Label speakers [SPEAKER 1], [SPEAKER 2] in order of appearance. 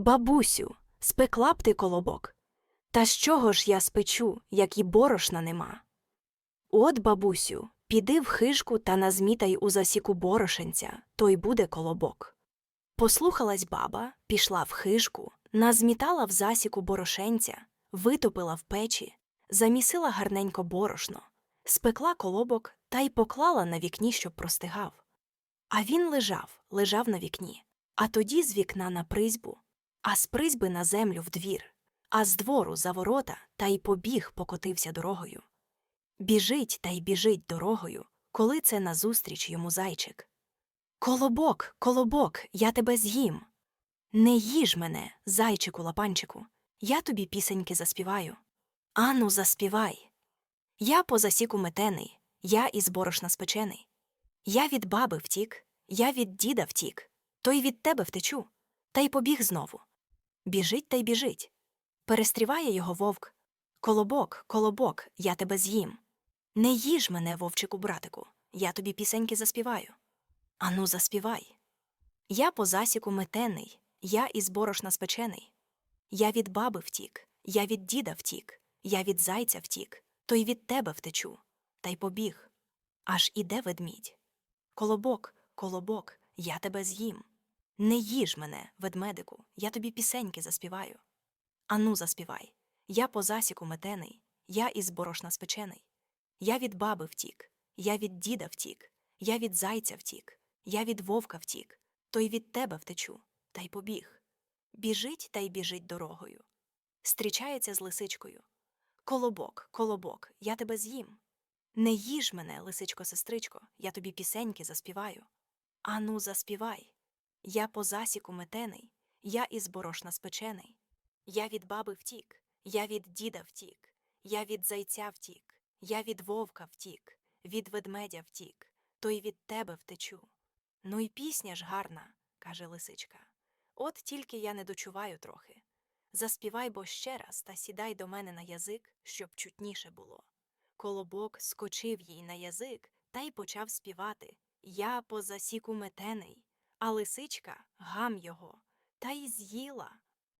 [SPEAKER 1] Бабусю, спекла б ти колобок. Та з чого ж я спечу, як і борошна нема? От, бабусю, піди в хижку та назмітай у засіку борошенця, то й буде колобок. Послухалась баба, пішла в хижку, назмітала в засіку борошенця, витопила в печі, замісила гарненько борошно, спекла колобок та й поклала на вікні, щоб простигав. А він лежав, лежав на вікні, а тоді з вікна на призьбу, а з призьби на землю в двір, а з двору за ворота та й побіг покотився дорогою. Біжить та й біжить дорогою, коли це назустріч йому зайчик. Колобок, колобок, я тебе з'їм. Не їж мене, зайчику лапанчику, я тобі пісеньки заспіваю. Ану, заспівай. Я по засіку метений, я із борошна спечений. Я від баби втік, я від діда втік, то й від тебе втечу, та й побіг знову. Біжить та й біжить. Перестріває його вовк. Колобок, колобок, я тебе з'їм. Не їж мене, вовчику братику, я тобі пісеньки заспіваю. Ану, заспівай. Я по засіку метений, я із борошна спечений. Я від баби втік, я від діда втік, я від зайця втік, то й від тебе втечу, та й побіг. Аж іде ведмідь. Колобок, колобок, я тебе з'їм. Не їж мене, ведмедику, я тобі пісеньки заспіваю. Ану, заспівай. Я по засіку метений, я із борошна спечений. Я від баби втік, я від діда втік, я від зайця втік, я від вовка втік, то й від тебе втечу, та й побіг. Біжить та й біжить дорогою. Стрічається з лисичкою. Колобок, колобок, я тебе з'їм. Не їж мене, лисичко сестричко, я тобі пісеньки заспіваю. Ану, заспівай. Я по засіку метений, я із борошна спечений. Я від баби втік, я від діда втік, я від зайця втік, я від вовка втік, від ведмедя втік, то й від тебе втечу. Ну й пісня ж гарна, каже лисичка. От тільки я не дочуваю трохи. Заспівай бо ще раз та сідай до мене на язик, щоб чутніше було. Колобок скочив їй на язик та й почав співати Я по засіку метений, а лисичка гам його, та й з'їла,